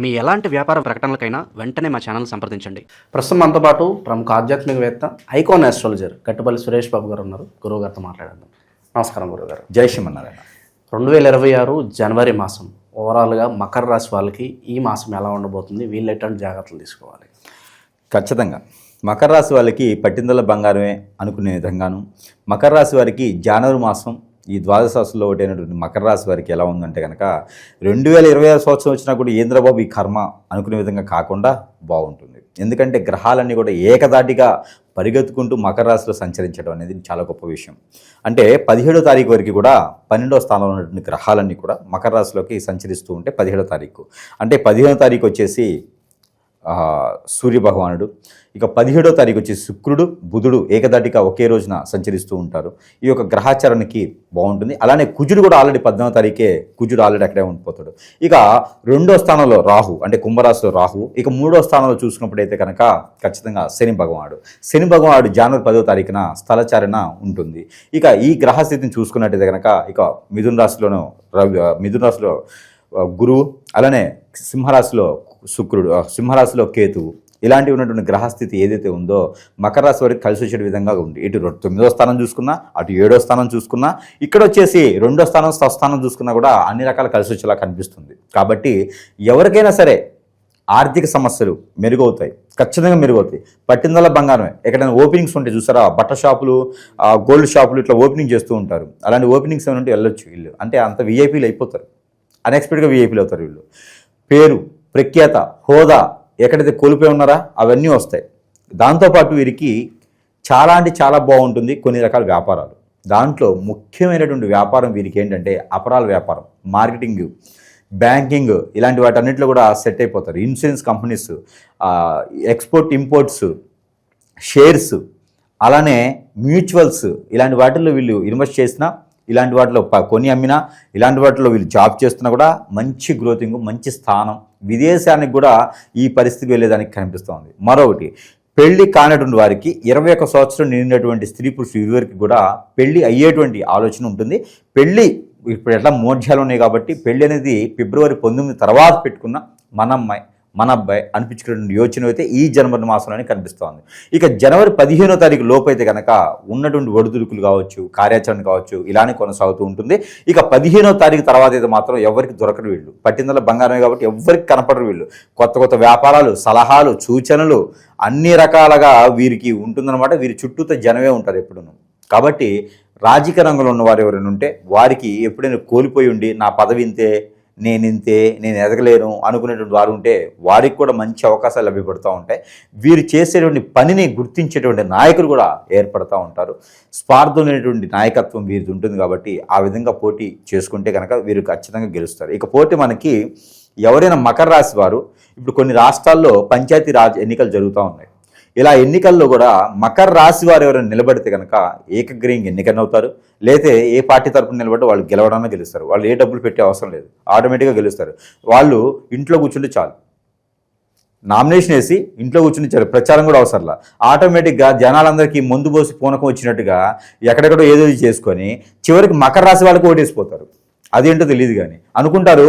మీ ఎలాంటి వ్యాపార ప్రకటనలకైనా వెంటనే మా ఛానల్ సంప్రదించండి. ప్రస్తుతం మనతో పాటు ప్రముఖ ఆధ్యాత్మికవేత్త ఐకాన్ ఆస్ట్రాలజర్ కట్టుపల్లి సురేష్ బాబు గారు ఉన్నారు. గురువు గారితో మాట్లాడదాం నమస్కారం గురువు గారు. జై శ్రీమన్నారాయణ. రెండు వేల ఇరవై ఆరు జనవరి మాసం ఓవరాల్గా మకర రాశి వాళ్ళకి ఈ మాసం ఎలా ఉండబోతుంది? వీళ్ళు ఎటువంటి జాగ్రత్తలు తీసుకోవాలి? ఖచ్చితంగా. మకర రాశి వాళ్ళకి పట్టిందల బంగారమే అనుకునే విధంగాను మకర రాశి వారికి జనవరి మాసం ఈ ద్వాదశ రాశుల్లో ఒకటైనటువంటి మకర రాశి వారికి ఎలా ఉందంటే కనుక రెండు వేల ఇరవై ఆరు సంవత్సరం వచ్చినా కూడా ఏంద్రబాబు ఈ కర్మ అనుకునే విధంగా కాకుండా బాగుంటుంది. ఎందుకంటే గ్రహాలన్నీ కూడా ఏకదాటిగా పరిగెత్తుకుంటూ మకర రాశిలో సంచరించడం అనేది చాలా గొప్ప విషయం. అంటే పదిహేడో తారీఖు వరకు కూడా పన్నెండో స్థానంలో ఉన్నటువంటి గ్రహాలన్నీ కూడా మకర రాశిలోకి సంచరిస్తూ ఉంటే పదిహేడో తారీఖు. అంటే పదిహేనో తారీఖు వచ్చేసి సూర్య భగవానుడు ఇక పదిహేడో తారీఖు వచ్చి శుక్రుడు బుధుడు ఏకదాటిగా ఒకే రోజున సంచరిస్తూ ఉంటారు. ఈ యొక్క గ్రహాచరణకి బాగుంటుంది. అలానే కుజుడు కూడా ఆల్రెడీ పద్నాలుగు తారీఖే కుజుడు ఆల్రెడీ అక్కడే ఉండిపోతాడు. ఇక రెండో స్థానంలో రాహు అంటే కుంభరాశిలో రాహు ఇక మూడో స్థానంలో చూసుకున్నప్పుడైతే కనుక ఖచ్చితంగా శని భగవానుడు. శని భగవానుడు జనవరి పదో తారీఖున స్థలచారణ ఉంటుంది. ఇక ఈ గ్రహస్థితిని చూసుకున్నట్టయితే కనుక ఇక మిథున రాశిలోనూ రవి మిథున రాశిలో గురువు అలానే సింహరాశిలో శుక్రుడు సింహరాశిలో కేతువు ఇలాంటి ఉన్నటువంటి గ్రహస్థితి ఏదైతే ఉందో మకర రాశి వారికి కలిసి వచ్చే విధంగా ఉంది. ఇటు తొమ్మిదో స్థానం చూసుకున్నా అటు ఏడో స్థానం చూసుకున్నా ఇక్కడ వచ్చేసి రెండో స్థానం స్వస్థానం చూసుకున్నా కూడా అన్ని రకాల కలిసి వచ్చేలా కనిపిస్తుంది. కాబట్టి ఎవరికైనా సరే ఆర్థిక సమస్యలు మెరుగవుతాయి. ఖచ్చితంగా మెరుగవుతాయి. పట్టిందల బంగారమే. ఎక్కడైనా ఓపెనింగ్స్ ఉంటే చూసారా? బట్ట షాపులు గోల్డ్ షాపులు ఇట్లా ఓపెనింగ్ చేస్తూ ఉంటారు. అలాంటి ఓపెనింగ్స్ ఏమైనా ఉంటే వెళ్ళొచ్చు వీళ్ళు. అంటే అంత విఐపీలు అయిపోతారు. అన్ఎక్స్పెక్టెడ్గా విఐపీలు అవుతారు వీళ్ళు. పేరు ప్రఖ్యాత హోదా ఎక్కడైతే కోల్పోయి ఉన్నారా అవన్నీ వస్తాయి. దాంతోపాటు వీరికి చాలా అంటే చాలా బాగుంటుంది కొన్ని రకాల వ్యాపారాలు. దాంట్లో ముఖ్యమైనటువంటి వ్యాపారం వీరికి ఏంటంటే అపరాల వ్యాపారం మార్కెటింగ్ బ్యాంకింగ్ ఇలాంటి వాటన్నిటిలో కూడా సెట్ అయిపోతారు. Insurance companies export imports shares అలానే మ్యూచువల్స్ ఇలాంటి వాటిల్లో వీళ్ళు ఇన్వెస్ట్ చేసినా ఇలాంటి వాటిలో కొని అమ్మినా ఇలాంటి వాటిలో వీళ్ళు జాబ్ చేస్తున్నా కూడా మంచి గ్రోతింగ్ మంచి స్థానం విదేశానికి కూడా ఈ పరిస్థితి వెళ్ళేదానికి కనిపిస్తోంది. మరొకటి పెళ్ళి కానటువంటి వారికి ఇరవై ఒక సంవత్సరం నిండినటువంటి స్త్రీ పురుషులు ఇరువురికి కూడా పెళ్ళి అయ్యేటువంటి ఆలోచన ఉంటుంది. పెళ్ళి ఇప్పుడు ఎట్లా మోర్జాలు ఉన్నాయి కాబట్టి పెళ్ళి అనేది ఫిబ్రవరి పంతొమ్మిది తర్వాత పెట్టుకున్న మనమ్మాయి మన అబ్బాయి అనిపించుకునే యోచన అయితే ఈ జనవరి మాసంలోనే కనిపిస్తోంది. ఇక జనవరి పదిహేనో తారీఖు లోపు అయితే కనుక ఉన్నటువంటి ఒడిదుడుకులు కావచ్చు కార్యాచరణ కావచ్చు ఇలానే కొనసాగుతూ ఉంటుంది. ఇక పదిహేనో తారీఖు తర్వాత అయితే మాత్రం ఎవరికి దొరకరు వీళ్ళు. పట్టిందల బంగారమే కాబట్టి ఎవరికి కనపడరు వీళ్ళు. కొత్త కొత్త వ్యాపారాలు సలహాలు సూచనలు అన్ని రకాలుగా వీరికి ఉంటుందన్నమాట. వీరి చుట్టూతో జనమే ఉంటారు ఎప్పుడూ కాబట్టి రాజకీయ రంగంలో ఉన్న వారు ఎవరైనా ఉంటే వారికి ఎప్పుడైనా కోల్పోయి ఉండి నా పదవి ఇంతే నేను ఇంతే నేను ఎదగలేను అనుకునేటువంటి వారు ఉంటే వారికి కూడా మంచి అవకాశాలు లభ్యపడుతూ ఉంటాయి. వీరు చేసేటువంటి పనిని గుర్తించేటువంటి నాయకులు కూడా ఏర్పడుతూ ఉంటారు. స్వార్థమైనటువంటి నాయకత్వం వీరిది ఉంటుంది కాబట్టి ఆ విధంగా పోటీ చేసుకుంటే కనుక వీరు ఖచ్చితంగా గెలుస్తారు. ఇక పోటీ మనకి ఎవరైనా మకర రాశి వారు ఇప్పుడు కొన్ని రాష్ట్రాల్లో పంచాయతీ రాజ్ ఎన్నికలు జరుగుతూ ఉన్నాయి. ఇలా ఎన్నికల్లో కూడా మకర రాశి వారు ఎవరైనా నిలబడితే కనుక ఏకగ్రీయంగా ఎన్నికనవుతారు. లేతే ఏ పార్టీ తరపున నిలబడి వాళ్ళు గెలవడానికి గెలుస్తారు. వాళ్ళు ఏ డబ్బులు పెట్టే అవసరం లేదు. ఆటోమేటిక్గా గెలుస్తారు. వాళ్ళు ఇంట్లో కూర్చుంటే చాలు. నామినేషన్ వేసి ఇంట్లో కూర్చుని చాలు. ప్రచారం కూడా అవసరంలా ఆటోమేటిక్గా జనాలందరికీ ముందు పోసి పూనకం వచ్చినట్టుగా ఎక్కడెక్కడో ఏదో చేసుకొని చివరికి మకర రాశి వాళ్ళకి ఓటేసిపోతారు. అదేంటో తెలియదు కానీ అనుకుంటారు.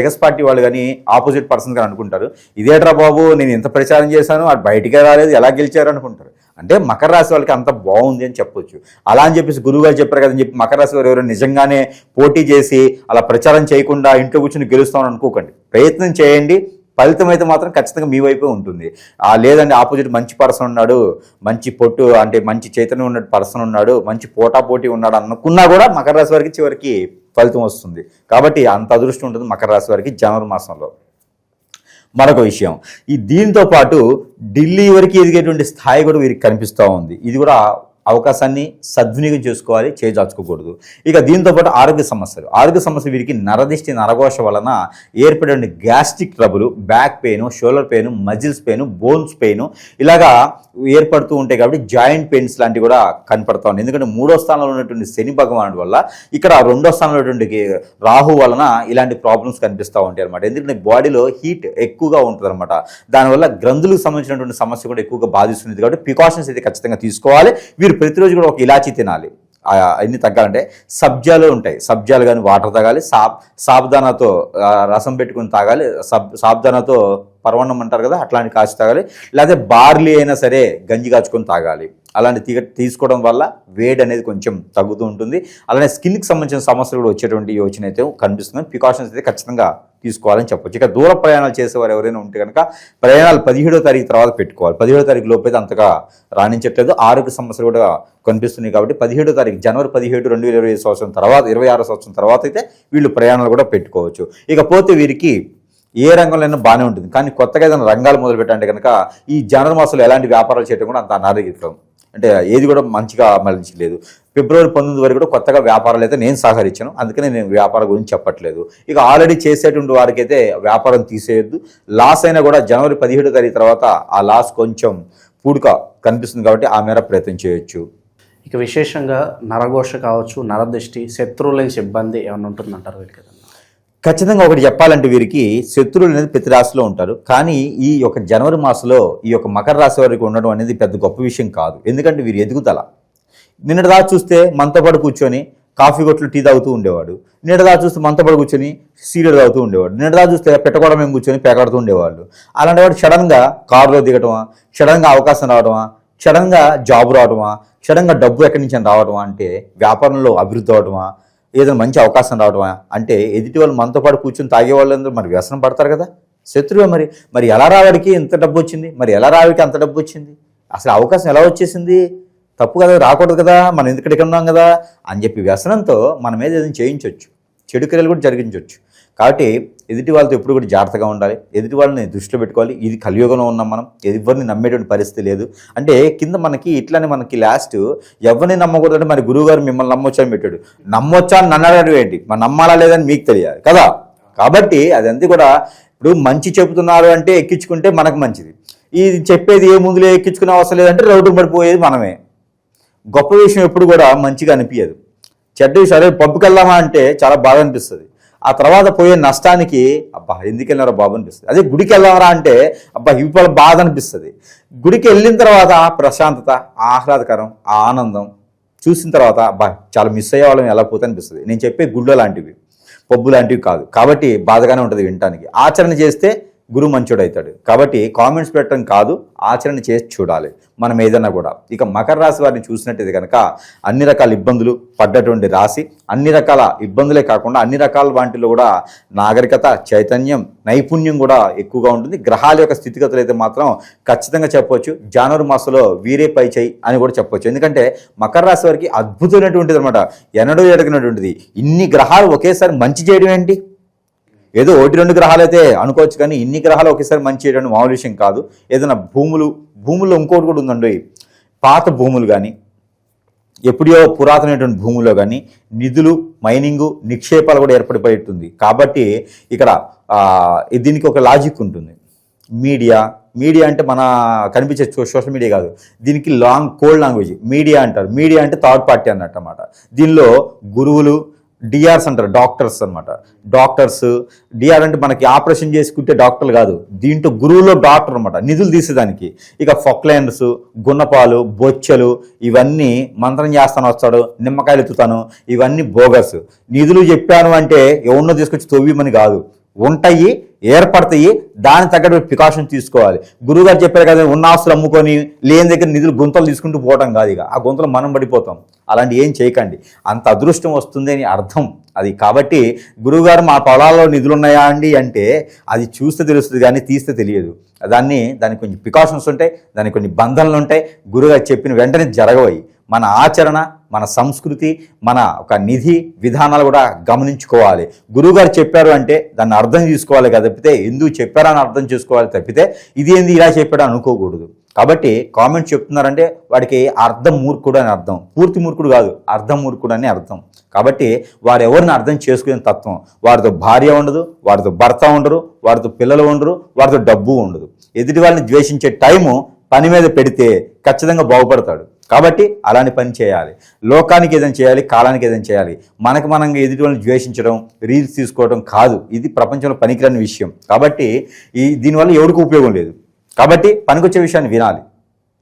ఎగస్ పార్టీ వాళ్ళు కానీ ఆపోజిట్ పర్సన్ కానీ అనుకుంటారు. ఇదేట్రా బాబు నేను ఎంత ప్రచారం చేశాను అటు బయటికే రాలేదు ఎలా గెలిచారు అనుకుంటారు. అంటే మకర రాశి వాళ్ళకి అంత బాగుంది అని చెప్పొచ్చు. అలా అని చెప్పేసి గురువు గారు చెప్పారు కదని చెప్పి మకర రాశి వారు ఎవరైనా నిజంగానే పోటీ చేసి అలా ప్రచారం చేయకుండా ఇంట్లో కూర్చొని గెలుస్తామని అనుకోకండి. ప్రయత్నం చేయండి. ఫలితం అయితే మాత్రం ఖచ్చితంగా మీ వైపే ఉంటుంది. ఆ లేదండి ఆపోజిట్ మంచి పర్సన్ ఉన్నాడు మంచి పొట్టు అంటే మంచి చైతన్యం ఉన్న పర్సన్ ఉన్నాడు మంచి పోటా పోటీ ఉన్నాడు అనుకున్నా కూడా మకర రాశి వారికి చివరికి ఫలితం వస్తుంది. కాబట్టి అంత అదృష్టం ఉంటుంది మకర రాశి వారికి జనవరి మాసంలో. మరొక విషయం ఈ దీంతో పాటు ఢిల్లీ వరకు ఎదిగేటువంటి స్థాయి కూడా వీరికి కనిపిస్తూ ఉంది. ఇది కూడా అవకాశాన్ని సద్వినియోగం చేసుకోవాలి చేజార్చుకోకూడదు. ఇక దీంతో పాటు ఆరోగ్య సమస్యలు. ఆరోగ్య సమస్య వీరికి నరదిష్టి నరఘోష వలన ఏర్పడిన gastric trouble back pain shoulder pain muscles pain bones pain ఇలాగా ఏర్పడుతూ ఉంటాయి కాబట్టి జాయింట్ పెయిన్స్ లాంటివి కూడా కనపడతా ఉన్నాయి. ఎందుకంటే మూడో స్థానంలో ఉన్నటువంటి శని భగవానుడి వల్ల ఇక్కడ రెండో స్థానంలో ఉన్నటువంటి రాహు వలన ఇలాంటి ప్రాబ్లమ్స్ కనిపిస్తూ ఉంటాయి అనమాట ఎందుకంటే బాడీలో హీట్ ఎక్కువగా ఉంటుంది అనమాట దానివల్ల గ్రంథులకు సంబంధించినటువంటి సమస్య కూడా ఎక్కువగా బాధిస్తుంది కాబట్టి ప్రికాషన్స్ అయితే ఖచ్చితంగా తీసుకోవాలి. వీరు ప్రతిరోజు కూడా ఒక ఇలాచీ తినాలి. అన్ని తగ్గాలంటే సబ్జాలు ఉంటాయి. సబ్జాలు కానీ వాటర్ తాగాలి. సాబ్ సాబ్దానాతో రసం పెట్టుకుని తాగాలి. సబ్ సాబ్దానాతో పర్వణం అంటారు కదా అట్లాంటి కాచి తాగాలి. లేకపోతే బార్లీ అయినా సరే గంజి కాచుకొని తాగాలి. అలాంటి తీగ తీసుకోవడం వల్ల వేడి అనేది కొంచెం తగ్గుతూ ఉంటుంది. అలానే స్కిన్కి సంబంధించిన సమస్యలు కూడా వచ్చేటువంటి యోచన అయితే కనిపిస్తుంది. ప్రికాషన్స్ అయితే ఖచ్చితంగా తీసుకోవాలని చెప్పొచ్చు. ఇక దూర ప్రయాణాలు చేసేవారు ఎవరైనా ఉంటే కనుక ప్రయాణాలు పదిహేడో తారీఖు తర్వాత పెట్టుకోవాలి. పదిహేడో తారీఖు లోపైతే అంతగా రాణించట్లేదు. ఆరోగ్య సమస్యలు కూడా కనిపిస్తున్నాయి కాబట్టి పదిహేడో తారీఖు జనవరి పదిహేడు రెండు వేల ఇరవై సంవత్సరం తర్వాత ఇరవై ఆరో సంవత్సరం తర్వాత అయితే వీళ్ళు ప్రయాణాలు కూడా పెట్టుకోవచ్చు. ఇకపోతే వీరికి ఏ రంగంలో బాగానే ఉంటుంది. కానీ కొత్తగా ఏదైనా రంగాలు మొదలు పెట్టండి కనుక ఈ జనవరి మాసంలో ఎలాంటి వ్యాపారాలు చేయడం కూడా అంత అనారోగ్యం అంటే ఏది కూడా మంచిగా మళ్ళించలేదు ఫిబ్రవరి పంతొమ్మిది వరకు కూడా కొత్తగా వ్యాపారాలు అయితే నేను సహకరించాను. అందుకనే నేను వ్యాపారం గురించి చెప్పట్లేదు. ఇక ఆల్రెడీ చేసేటువంటి వారికి అయితే వ్యాపారం తీసేయద్దు. లాస్ అయినా కూడా జనవరి పదిహేడు తారీఖు తర్వాత ఆ లాస్ కొంచెం పూడుక కనిపిస్తుంది కాబట్టి ఆ మేర ప్రయత్నం చేయొచ్చు. ఇక విశేషంగా నరఘోష కావచ్చు నరదృష్టి శత్రువుల సిబ్బంది ఏమైనా ఉంటుందంటారు వీళ్ళకి? ఖచ్చితంగా ఒకటి చెప్పాలంటే వీరికి శత్రువులు అనేది ప్రతి రాశిలో ఉంటారు. కానీ ఈ యొక్క జనవరి మాసంలో ఈ యొక్క మకర రాశి వారికి ఉండడం అనేది పెద్ద గొప్ప విషయం కాదు. ఎందుకంటే వీరి ఎదుగుదల. నిన్నటి దా చూస్తే మనతో పాటు కూర్చొని కాఫీ కొట్లు టీ తాగుతూ ఉండేవాడు. నిన్నటిదా చూస్తే మనతో పాటు కూర్చొని సీరియల్ తాగుతూ ఉండేవాడు. నిన్నటిదా చూస్తే పెట్టకూడదు మేము కూర్చొని పేకాడుతూ ఉండేవాళ్ళు. అలాంటి వాడు సడన్గా కారులో దిగటమా? సడన్గా అవకాశం రావడమా సడన్గా జాబ్ రావడమా సడన్గా డబ్బు ఎక్కడి నుంచి రావడమా అంటే వ్యాపారంలో అభివృద్ధి అవడమా ఏదైనా మంచి అవకాశం రావడమా? అంటే ఎదుటి వాళ్ళు మనతో పాటు కూర్చొని తాగే వాళ్ళందరూ మరి వ్యసనం పడతారు కదా? శత్రువే మరి. మరి ఎలా రావడికి ఇంత డబ్బు వచ్చింది? మరి ఎలా రావికి అంత డబ్బు వచ్చింది? అసలు అవకాశం ఎలా వచ్చేసింది? తప్పు కదా రాకూడదు కదా మనం ఎందుకు ఉన్నాం కదా? అని చెప్పి వ్యసనంతో మన మీద ఏదైనా చేయించవచ్చు చెడు క్రియలు కూడా జరిగించవచ్చు కాబట్టి ఎదుటి వాళ్ళతో ఎప్పుడు కూడా జాగ్రత్తగా ఉండాలి. ఎదుటి వాళ్ళని దృష్టిలో పెట్టుకోవాలి. ఇది కలియుగంలో ఉన్నాం మనం. ఎవరిని నమ్మేటువంటి పరిస్థితి లేదు. అంటే కింద మనకి ఇట్లానే మనకి లాస్ట్ ఎవరిని నమ్మకూడదు అంటే మరి గురువుగారు మిమ్మల్ని నమ్మొచ్చా అని పెట్టాడు. నమ్మొచ్చా అని నన్ను అడగడం ఏంటి? మరి నమ్మాలా లేదని మీకు తెలియాలి కదా? కాబట్టి అదంతా కూడా ఇప్పుడు మంచి చెబుతున్నారు అంటే ఎక్కించుకుంటే మనకు మంచిది. ఇది చెప్పేది ఏ ముందులే ఎక్కించుకునే అవసరం లేదంటే రోడ్డు పడిపోయేది మనమే. గొప్ప విషయం ఎప్పుడు కూడా మంచిగా అనిపించదు చెడ్డ సరే పబ్బుకి అంటే చాలా బాగా అనిపిస్తుంది. ఆ తర్వాత పోయే నష్టానికి అబ్బా ఎందుకు వెళ్ళారా బాబు అనిపిస్తుంది. అదే గుడికి వెళ్ళారా అంటే అబ్బా ఇవాళ బాధ అనిపిస్తుంది. గుడికి వెళ్ళిన తర్వాత ప్రశాంతత ఆహ్లాదకరం ఆ ఆనందం చూసిన తర్వాత అబ్బా చాలా మిస్ అయ్యేవాళ్ళం ఎలా పోతే అనిపిస్తుంది. నేను చెప్పే గుళ్ళో లాంటివి పబ్బు లాంటివి కాదు. కాబట్టి బాధగానే ఉంటుంది వినటానికి. ఆచరణ చేస్తే గురు మంచోడవుతాడు కాబట్టి కామెంట్స్ పెట్టడం కాదు ఆచరణ చేసి చూడాలి. మనం ఏదన్నా కూడా. ఇక మకర రాశి వారిని చూసినట్టయితే కనుక అన్ని రకాల ఇబ్బందులు పడ్డటువంటి రాశి అన్ని రకాల ఇబ్బందులే కాకుండా అన్ని రకాల వాటిలో కూడా నాగరికత చైతన్యం నైపుణ్యం కూడా ఎక్కువగా ఉంటుంది. గ్రహాల యొక్క స్థితిగతులు అయితే మాత్రం ఖచ్చితంగా చెప్పవచ్చు జనవరి మాసంలో వీరే పై చేయి అని కూడా చెప్పవచ్చు ఎందుకంటే మకర రాశి వారికి అద్భుతమైనటువంటిది అనమాట ఎన్నడూ ఎడగినటువంటిది ఇన్ని గ్రహాలు ఒకేసారి మంచి చేయడం ఏంటి? ఏదో ఒకటి రెండు గ్రహాలు అయితే అనుకోవచ్చు కానీ ఇన్ని గ్రహాలు ఒకేసారి మంచి చేయడం మామూలు విషయం కాదు. ఏదైనా భూములు భూముల్లో ఇంకోటి కూడా ఉందండి. పాత భూములు కానీ ఎప్పుడో పురాతనమైనటువంటి భూముల్లో కానీ నిధులు మైనింగు నిక్షేపాలు కూడా ఏర్పడిపోయి ఉంటుంది కాబట్టి ఇక్కడ దీనికి ఒక లాజిక్ ఉంటుంది. మీడియా మీడియా అంటే మన కనిపించే సోషల్ మీడియా కాదు. దీనికి లాంగ్ కోల్డ్ లాంగ్వేజ్. మీడియా అంటారు. మీడియా అంటే థర్డ్ పార్టీ అన్నట్టు అన్నమాట. దీనిలో గురువులు డిఆర్స్ అంటారు డాక్టర్స్ అన్నమాట. డాక్టర్స్ డిఆర్ అంటే మనకి ఆపరేషన్ చేసుకుంటే డాక్టర్లు కాదు. దీంట్లో గురువులో డాక్టర్ అనమాట నిధులు తీసేదానికి. ఇక ఫొక్లైన్స్ గున్నపాలు బొచ్చలు ఇవన్నీ మంత్రం చేస్తాను వస్తాడు నిమ్మకాయలు ఎత్తుతాను ఇవన్నీ బోగస్. నిధులు చెప్పాను అంటే ఎవరినో తీసుకొచ్చి తొవ్విమని కాదు. ఉంటాయి ఏర్పడతాయి. దాని తగ్గట్టు ప్రికాషన్ తీసుకోవాలి. గురువుగారు చెప్పారు కదా ఉన్న ఆస్తులు అమ్ముకొని లేని దగ్గర నిధులు గుంతలు తీసుకుంటూ పోవటం కాదు ఇక. ఆ గుంతలు మనం పడిపోతాం. అలాంటి ఏం చేయకండి. అంత అదృష్టం వస్తుంది అని అర్థం అది. కాబట్టి గురువుగారు మా పొలాల్లో నిధులు ఉన్నాయా అండి? అంటే అది చూస్తే తెలుస్తుంది కానీ తీస్తే తెలియదు. దాన్ని దానికి కొంచెం ప్రికాషన్స్ ఉంటాయి దానికి కొన్ని బంధనలు ఉంటాయి. గురువుగారు చెప్పిన వెంటనే జరగవయి మన ఆచరణ మన సంస్కృతి మన ఒక నిధి విధానాలు కూడా గమనించుకోవాలి. గురువుగారు చెప్పారు అంటే దాన్ని అర్థం చేసుకోవాలి కదా తప్పితే ఎందుకు చెప్పారని అర్థం చేసుకోవాలి తప్పితే ఇది ఏంది ఇలా చెప్పాడు అనుకోకూడదు. కాబట్టి కామెంట్స్ చెప్తున్నారంటే వాడికి అర్థం మూర్ఖుడు అని అర్థం. పూర్తి మూర్ఖుడు కాదు అర్థం మూర్ఖుడు అని అర్థం. కాబట్టి వారు ఎవరిని అర్థం చేసుకునే తత్వం. వారితో భార్య ఉండదు వారితో భర్త ఉండరు వారితో పిల్లలు ఉండరు వారితో డబ్బు ఉండదు. ఎదుటి వాళ్ళని ద్వేషించే టైము పని మీద పెడితే ఖచ్చితంగా బాగుపడతాడు. కాబట్టి అలాంటి పని చేయాలి. లోకానికి ఏదైనా చేయాలి కాలానికి ఏదైనా చేయాలి. మనకు మనంగా ఎదుటి వాళ్ళని ద్వేషించడం రీల్స్ తీసుకోవడం కాదు. ఇది ప్రపంచంలో పనికిరాని విషయం. కాబట్టి ఈ దీనివల్ల ఎవరికి ఉపయోగం లేదు. కాబట్టి పనికొచ్చే విషయాన్ని వినాలి.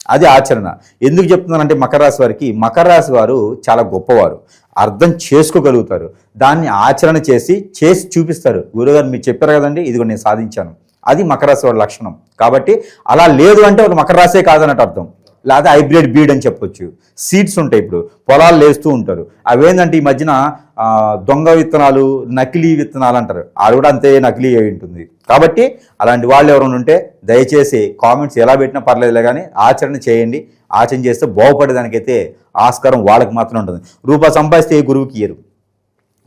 అది ఆచరణ. ఎందుకు చెప్తున్నానంటే మకర రాశి వారికి మకర రాశి వారు చాలా గొప్పవారు. అర్థం చేసుకోగలుగుతారు. దాన్ని ఆచరణ చేసి చేసి చూపిస్తారు. గురుగారు మీరు చెప్పారు కదండి ఇదిగో నేను సాధించాను. అది మకర రాశి వారి లక్షణం. కాబట్టి అలా లేదు అంటే ఒక మకర రాశే కాదన్నట్టు అర్థం. లేదా హైబ్రిడ్ బీడ్ అని చెప్పొచ్చు. సీడ్స్ ఉంటాయి ఇప్పుడు. పొలాలు లేస్తూ ఉంటారు. అవేంటంటే ఈ మధ్యన దొంగ విత్తనాలు నకిలీ విత్తనాలు అంటారు. అది కూడా అంతే నకిలీ అయి ఉంటుంది. కాబట్టి అలాంటి వాళ్ళు ఎవరైనా ఉంటే దయచేసి కామెంట్స్ ఎలా పెట్టినా పర్లేదులే కానీ ఆచరణ చేయండి. ఆచరణ చేస్తే బాగుపడేదానికైతే ఆస్కారం వాళ్ళకి మాత్రం ఉంటుంది. రూపాయి సంపాదిస్తే ఏ గురువుకి ఇయ్యరు.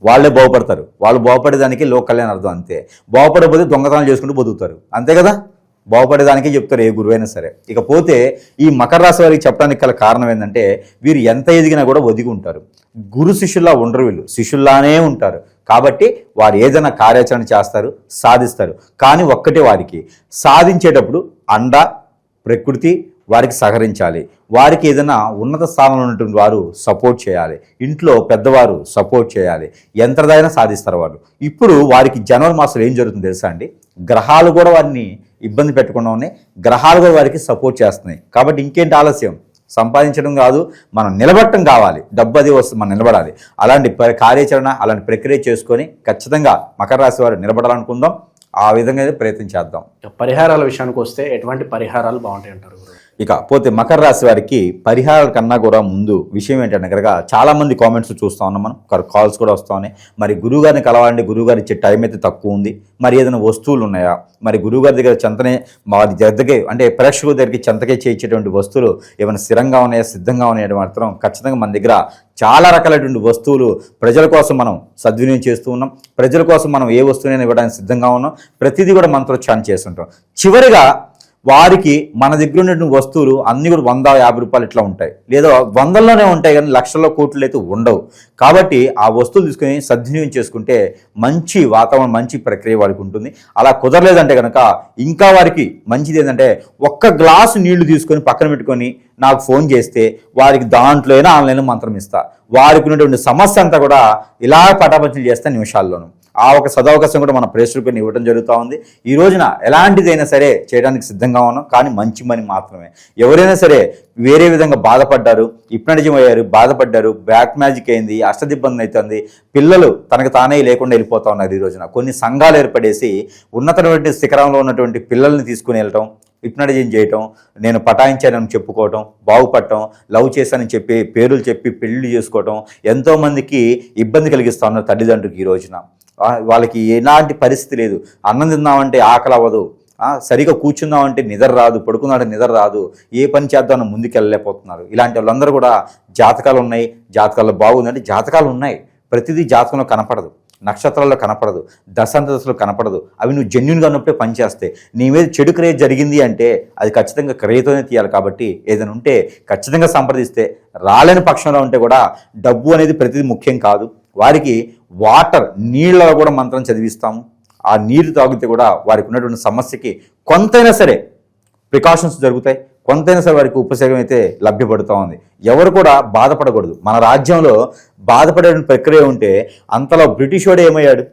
వాళ్ళే బాగుపడతారు. వాళ్ళు బాగుపడేదానికి లోక్ అర్థం అంతే. బాగుపడకపోతే దొంగతనాలు చేసుకుంటూ బతుకుతారు. అంతే కదా? బాగుపడేదానికే చెప్తారు ఏ గురువైనా సరే. ఇకపోతే ఈ మకర రాశి వారికి చెప్పడానికి గల కారణం ఏంటంటే వీరు ఎంత ఎదిగినా కూడా ఒదిగి ఉంటారు. గురు శిష్యుల్లా ఉండరు వీళ్ళు. శిష్యుల్లానే ఉంటారు. కాబట్టి వారు ఏదైనా కార్యాచరణ చేస్తారు సాధిస్తారు. కానీ ఒక్కటే వారికి. సాధించేటప్పుడు అండ ప్రకృతి వారికి సహకరించాలి. వారికి ఏదైనా ఉన్నత స్థానంలో ఉన్నటువంటి వారు సపోర్ట్ చేయాలి. ఇంట్లో పెద్దవారు సపోర్ట్ చేయాలి. ఎంతదైనా సాధిస్తారు వాళ్ళు. ఇప్పుడు వారికి జనవరి మాసంలో ఏం జరుగుతుంది తెలుసా అండి? గ్రహాలు కూడా వారిని ఇబ్బంది పెట్టకుండా ఉన్నాయి. గ్రహాలు కూడా వారికి సపోర్ట్ చేస్తున్నాయి. కాబట్టి ఇంకేంటి ఆలస్యం? సంపాదించడం కాదు మనం నిలబడటం కావాలి. డబ్బు అది వస్తుంది మనం నిలబడాలి. అలాంటి ప- కార్యాచరణ అలాంటి ప్రక్రియ చేసుకొని ఖచ్చితంగా మకర రాశి వారు నిలబడాలనుకుందాం. ఆ విధంగా ప్రయత్నం చేద్దాం. పరిహారాల విషయానికి వస్తే ఎటువంటి పరిహారాలు బాగుంటాయి అంటారు ఇక పోతే మకర రాశి వారికి పరిహారాల కన్నా కూడా ముందు విషయం ఏంటంటే కనుక చాలా మంది కామెంట్స్ చూస్తా ఉన్నాం మనం. కాల్స్ కూడా వస్తూ ఉన్నాయి. మరి గురువుగారిని కలవాలంటే గురువుగారు ఇచ్చే టైం అయితే తక్కువ ఉంది. మరి ఏదైనా వస్తువులు ఉన్నాయా? మరి గురువుగారి దగ్గర చెంతనే వారి దగ్గరకే అంటే ప్రేక్షకుల దగ్గరికి చెంతకే చేయించేటువంటి వస్తువులు ఏమైనా స్థిరంగా ఉన్నాయా? సిద్ధంగా ఉన్నాయా? మాత్రం ఖచ్చితంగా మన దగ్గర చాలా రకాలైనటువంటి వస్తువులు ప్రజల కోసం మనం సద్వినియోగం చేస్తూ ఉన్నాం. ప్రజల కోసం మనం ఏ వస్తువునైనా ఇవ్వడానికి సిద్ధంగా ఉన్నాం. ప్రతిదీ కూడా మనతో ఛాన్ చేస్తుంటాం. చివరిగా వారికి మన దగ్గర ఉన్నటువంటి వస్తువులు అన్ని కూడా వంద యాభై రూపాయలు ఇట్లా ఉంటాయి. లేదా వందల్లోనే ఉంటాయి కానీ లక్షల్లో కోట్లు అయితే ఉండవు. కాబట్టి ఆ వస్తువులు తీసుకుని సద్వినియోగం చేసుకుంటే మంచి వాతావరణం మంచి ప్రక్రియ వారికి ఉంటుంది. అలా కుదరలేదంటే కనుక ఇంకా వారికి మంచిది ఏంటంటే ఒక్క గ్లాసు నీళ్ళు తీసుకొని పక్కన పెట్టుకొని నాకు ఫోన్ చేస్తే వారికి దాంట్లోనే ఆన్లైన్లో మంత్రం ఇస్తా. వారికి ఉన్నటువంటి సమస్య అంతా కూడా ఇలా పటాపంచలు చేస్తా నిమిషాల్లోనూ. ఆ ఒక సదవకాశం కూడా మన ప్రేక్షకులను ఇవ్వడం జరుగుతూ ఉంది. ఈ రోజున ఎలాంటిదైనా సరే చేయడానికి సిద్ధంగా ఉన్నాం కానీ మంచి పని మాత్రమే. ఎవరైనా సరే వేరే విధంగా బాధపడ్డారు ఇప్నటిజం అయ్యారు బాధపడ్డారు బ్యాక్ మ్యాజిక్ అయింది అష్టదిబ్బంది అవుతుంది పిల్లలు తనకు తానే లేకుండా వెళ్ళిపోతా ఉన్నారు ఈ రోజున. కొన్ని సంఘాలు ఏర్పడేసి ఉన్నతమైన శిఖరంలో ఉన్నటువంటి పిల్లల్ని తీసుకుని వెళ్ళటం హిప్నటైజింగ్ చేయటం నేను పటాయించానని చెప్పుకోవటం బాగుపడటం లవ్ చేశానని చెప్పి పేర్లు చెప్పి పెళ్ళి చేసుకోవటం ఎంతోమందికి ఇబ్బంది కలిగిస్తా ఉన్నారు తల్లిదండ్రులకు ఈ రోజున. వాళ్ళకి ఎలాంటి పరిస్థితి లేదు. అన్నం తిందామంటే ఆకలి అవ్వదు. సరిగా కూర్చుందామంటే నిద్ర రాదు పడుకుందామంటే నిద్ర రాదు. ఏ పని చేద్దామని ముందుకెళ్ళలేకపోతున్నారు. ఇలాంటి వాళ్ళందరూ కూడా జాతకాలు ఉన్నాయి. జాతకాల్లో బాగుందంటే జాతకాలు ఉన్నాయి. ప్రతిదీ జాతకంలో కనపడదు. నక్షత్రాల్లో కనపడదు. దశాంతదశలో కనపడదు. అవి నువ్వు జెన్యున్గా ఉన్నప్పుడే పనిచేస్తాయి నీ మీద చెడు క్రియ జరిగింది అంటే అది ఖచ్చితంగా క్రియతోనే తీయాలి కాబట్టి ఏదైనా ఉంటే ఖచ్చితంగా సంప్రదిస్తే రాలేని పక్షంలో ఉంటే కూడా డబ్బు అనేది ప్రతిదీ ముఖ్యం కాదు. వారికి వాటర్ నీళ్ళలో కూడా మంత్రం చదివిస్తాము. ఆ నీరు తాగితే కూడా వారికి ఉన్నటువంటి సమస్యకి కొంతైనా సరే ప్రికాషన్స్ జరుగుతాయి. కొంతైనా సరే వారికి ఉపశమనం అయితే లభ్యపడుతూ ఉంది. ఎవరు కూడా బాధపడకూడదు. మన రాజ్యంలో బాధపడే ప్రక్రియ ఉంటే అంతలో బ్రిటిష్ వాడు ఏమయ్యాడు?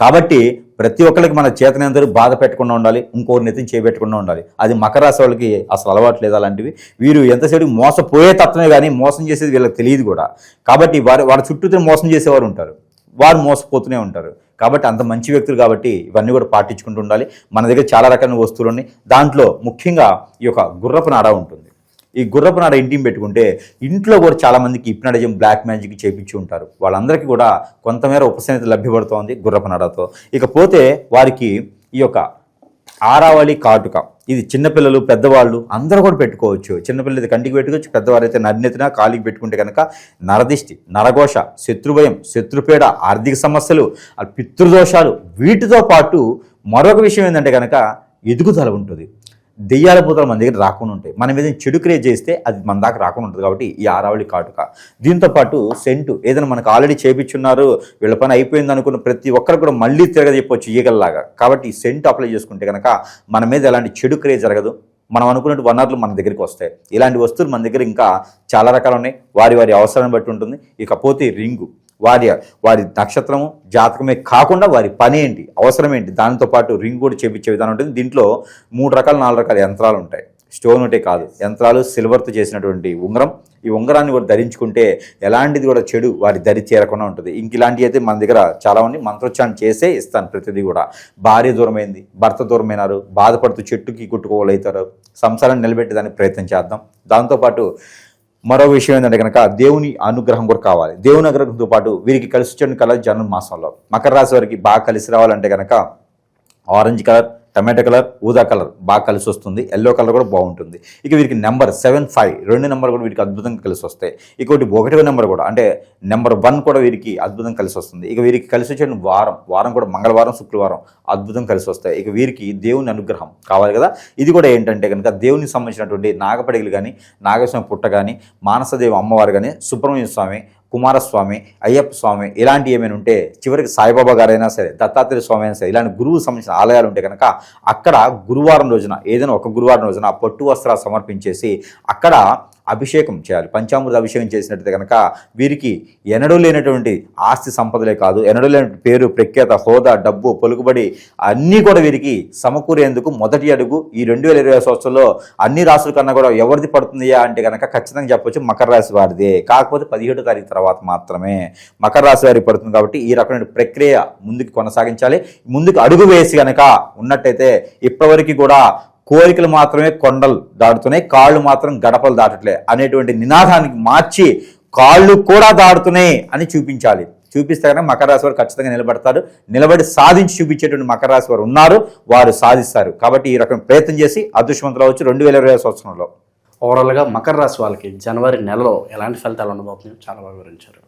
కాబట్టి ప్రతి ఒక్కరికి మన చేతనందరూ బాధ పెట్టకుండా ఉండాలి ఇంకోరిని ఎత్తి చేపెట్టకుండా ఉండాలి. అది మకర రాశి వాళ్ళకి అసలు అలవాటు లేదు అలాంటివి. వీరు ఎంతసేపు మోసపోయే తత్వమే కానీ మోసం చేసేది వీళ్ళకి తెలియదు కూడా. కాబట్టి వారి వారి చుట్టూ మోసం చేసేవారు ఉంటారు. వారు మోసపోతూనే ఉంటారు. కాబట్టి అంత మంచి వ్యక్తులు కాబట్టి ఇవన్నీ కూడా పాటించుకుంటూ ఉండాలి. మన దగ్గర చాలా రకాల వస్తువులు ఉన్నాయి. దాంట్లో ముఖ్యంగా ఈ యొక్క గుర్రపు నాడ ఉంటుంది. ఈ గుర్రపు నాడ ఇంటిని పెట్టుకుంటే ఇంట్లో కూడా చాలామందికి బ్లాక్ మ్యాజిక్ చేపించి ఉంటారు. వాళ్ళందరికీ కూడా కొంతమేర ఉపశమనత లభ్యపడుతోంది గుర్రపు నాడతో. ఇకపోతే వారికి ఈ యొక్క ఆరావళి కాటుక ఇది చిన్నపిల్లలు పెద్దవాళ్ళు అందరూ కూడా పెట్టుకోవచ్చు. చిన్నపిల్లలు అయితే కంటికి పెట్టుకోవచ్చు పెద్దవారైతే నడినెత్తిన కాలికి పెట్టుకుంటే కనుక నరదిష్టి నరఘోష శత్రుభయం శత్రుపీడ ఆర్థిక సమస్యలు పితృదోషాలు వీటితో పాటు మరొక విషయం ఏంటంటే కనుక ఎదుగుదల ఉంటుంది. దెయ్యాల పూతలు మన దగ్గర రాకుండా ఉంటాయి. మనం ఏదైనా చెడు క్రియేట్ చేస్తే అది మన దాకా రాకుండా ఉంటుంది కాబట్టి ఈ ఆరావళి కాటుక. దీంతో పాటు సెంటు ఏదైనా మనకు ఆల్రెడీ చేపించున్నారు వీళ్ళ పని అయిపోయింది అనుకున్న ప్రతి ఒక్కరు కూడా మళ్ళీ తిరగ చెప్పొచ్చు ఈగల్లాగా. కాబట్టి ఈ సెంటు అప్లై చేసుకుంటే కనుక మన మీద ఎలాంటి చెడు క్రియ జరగదు. మనం అనుకున్నట్టు వనరులు మన దగ్గరికి వస్తాయి. ఇలాంటి వస్తువులు మన దగ్గర ఇంకా చాలా రకాలు ఉన్నాయి. వారి వారి అవసరాన్ని బట్టి ఉంటుంది. ఇకపోతే రింగు. వారి వారి నక్షత్రము జాతకమే కాకుండా వారి పని ఏంటి అవసరం ఏంటి దానితో పాటు రింగ్ కూడా చేపించే విధానం ఉంటుంది. దీంట్లో మూడు రకాల నాలుగు రకాల యంత్రాలు ఉంటాయి. స్టోన్ ఒకటే కాదు యంత్రాలు సిల్వర్తో చేసినటువంటి ఉంగరం. ఈ ఉంగరాన్ని కూడా ధరించుకుంటే ఎలాంటిది కూడా చెడు వారి దరి చేరకుండా ఉంటుంది. ఇంక ఇలాంటివి అయితే మన దగ్గర చాలా ఉంది మంత్రోచ్చారణ చేసే ఇస్తాను ప్రతిదీ కూడా. భార్య దూరమైంది భర్త దూరమైనారు బాధపడుతూ చెట్టుకి కుట్టుకోగలుగుతారు సంసారాన్ని నిలబెట్టేదానికి ప్రయత్నం చేద్దాం. దాంతోపాటు మరో విషయం ఏంటంటే కనుక దేవుని అనుగ్రహం కూడా కావాలి. దేవుని అనుగ్రహంతో పాటు వీరికి కలిసి వచ్చే కలర్ జన్మ మాసంలో. మకర రాశి వారికి బాగా కలిసి రావాలంటే కనుక ఆరెంజ్ కలర్ టమాటో కలర్ ఊదా కలర్ బాగా కలిసి వస్తుంది. ఎల్లో కలర్ కూడా బాగుంటుంది. ఇక వీరికి నెంబర్ సెవెన్ ఫైవ్ రెండు నెంబర్ కూడా వీరికి అద్భుతంగా కలిసి వస్తాయి. ఇంకోటి ఒకటో నెంబర్ కూడా అంటే నెంబర్ వన్ కూడా వీరికి అద్భుతంగా కలిసి వస్తుంది. ఇక వీరికి కలిసి వచ్చే వారం వారం కూడా మంగళవారం శుక్రవారం అద్భుతం కలిసి వస్తాయి. ఇక వీరికి దేవుని అనుగ్రహం కావాలి కదా. ఇది కూడా ఏంటంటే కనుక దేవునికి సంబంధించినటువంటి నాగపడిగలు కానీ నాగేశ్వరం పుట్ట కానీ మానసదేవి అమ్మవారు కానీ సుబ్రహ్మణ్య స్వామి కుమారస్వామి అయ్యప్ప స్వామి ఇలాంటి ఏమైనా ఉంటే చివరికి సాయిబాబా గారైనా సరే దత్తాత్రేయ స్వామి అయినా సరే ఇలాంటి గురువు సంబంధించిన ఆలయాలు ఉంటే కనుక అక్కడ గురువారం రోజున ఏదైనా ఒక గురువారం రోజున పట్టు వస్త్రాలు సమర్పించేసి అక్కడ అభిషేకం చేయాలి. పంచామృత అభిషేకం చేసినట్టు కనుక వీరికి ఎనడూ లేనటువంటి ఆస్తి సంపదలే కాదు ఎనడూ లేనటువంటి పేరు ప్రఖ్యాత హోదా డబ్బు పలుకుబడి అన్నీ కూడా వీరికి సమకూరేందుకు మొదటి అడుగు ఈ రెండు వేల ఇరవై సంవత్సరంలో అన్ని రాసుల కన్నా కూడా ఎవరిది పడుతుందియా అంటే కనుక ఖచ్చితంగా చెప్పొచ్చు మకర రాశి వారిదే. కాకపోతే పదిహేడో తారీఖు తర్వాత మాత్రమే మకర రాశి వారికి పడుతుంది కాబట్టి ఈ రకమైన ప్రక్రియ ముందుకు కొనసాగించాలి. ముందుకు అడుగు వేసి కనుక ఉన్నట్టయితే ఇప్పటివరకు కూడా కోరికలు మాత్రమే కొండలు దాటుతున్నాయి కాళ్ళు మాత్రం గడపలు దాటట్లే అనేటువంటి నినాదానికి మార్చి కాళ్ళు కూడా దాటుతున్నాయి అని చూపించాలి. చూపిస్తే కనుక మకర రాశి వారు ఖచ్చితంగా నిలబడతారు. నిలబడి సాధించి చూపించేటువంటి మకర రాశి వారు ఉన్నారు వారు సాధిస్తారు. కాబట్టి ఈ రకం ప్రయత్నం చేసి అదృష్టవంతులు అవచ్చు రెండు వేల ఇరవై సంవత్సరంలో. ఓవరాల్గా మకర రాశి వాళ్ళకి జనవరి నెలలో ఎలాంటి ఫలితాలు ఉండబోతున్నాయో చాలా బాగా వివరించారు.